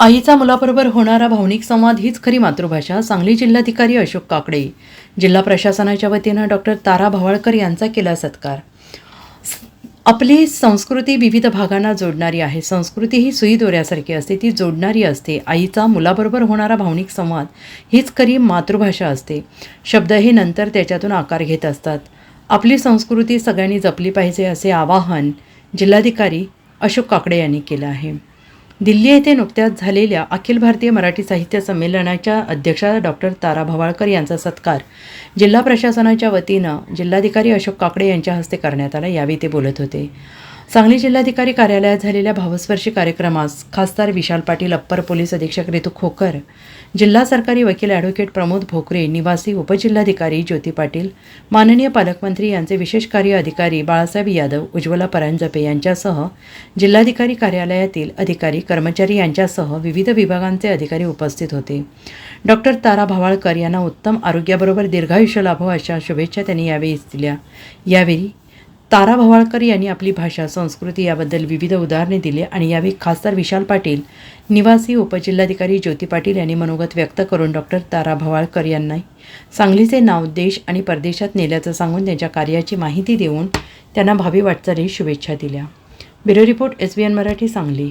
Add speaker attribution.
Speaker 1: आईचा मुलाबरोबर होणारा भावनिक संवाद हीच खरी मातृभाषा सांगली जिल्हाधिकारी अशोक काकडे. जिल्हा प्रशासनाच्या वतीनं डॉक्टर तारा भवाळकर यांचा केला सत्कार. आपली संस्कृती विविध भागांना जोडणारी आहे. संस्कृती ही सुई दोऱ्यासारखी असते ती जोडणारी असते. आईचा मुलाबरोबर होणारा भावनिक संवाद हीच खरी मातृभाषा असते. शब्द हे नंतर त्याच्यातून आकार घेत असतात. आपली संस्कृती सगळ्यांनी जपली पाहिजे असे आवाहन जिल्हाधिकारी अशोक काकडे यांनी केलं आहे. दिल्ली येथे नुकत्याच झालेल्या अखिल भारतीय मराठी साहित्य संमेलनाच्या अध्यक्षा डॉक्टर तारा भवाळकर यांचा सत्कार जिल्हा प्रशासनाच्या वतीनं जिल्हाधिकारी अशोक काकडे यांच्या हस्ते करण्यात आला यावेळी ते बोलत होते. सांगली जिल्हाधिकारी कार्यालयात झालेल्या भावस्पर्शी कार्यक्रमास खासदार विशाल पाटील अप्पर पोलीस अधीक्षक ऋतू खोकर जिल्हा सरकारी वकील ॲडव्होकेट प्रमोद भोकरे निवासी उपजिल्हाधिकारी ज्योती पाटील माननीय पालकमंत्री यांचे विशेष कार्य अधिकारी बाळासाहेब यादव उज्ज्वला परांजपे यांच्यासह जिल्हाधिकारी कार्यालयातील अधिकारी कर्मचारी यांच्यासह विविध विभागांचे अधिकारी उपस्थित होते. डॉक्टर तारा भावाळकर यांना उत्तम आरोग्याबरोबर दीर्घायुष्य लाभो अशा शुभेच्छा त्यांनी यावेळी दिल्या. यावेळी तारा भवाळकर यांनी आपली भाषा संस्कृती याबद्दल विविध उदाहरणे दिली आणि यावेळी खासदार विशाल पाटील निवासी उपजिल्हाधिकारी ज्योती पाटील यांनी मनोगत व्यक्त करून डॉक्टर तारा भवाळकर यांना सांगलीचे नाव देश आणि परदेशात नेल्याचं सांगून त्यांच्या कार्याची माहिती देऊन त्यांना भावी वाटचाली शुभेच्छा दिल्या. Bureau report S B N Marathi Sangli.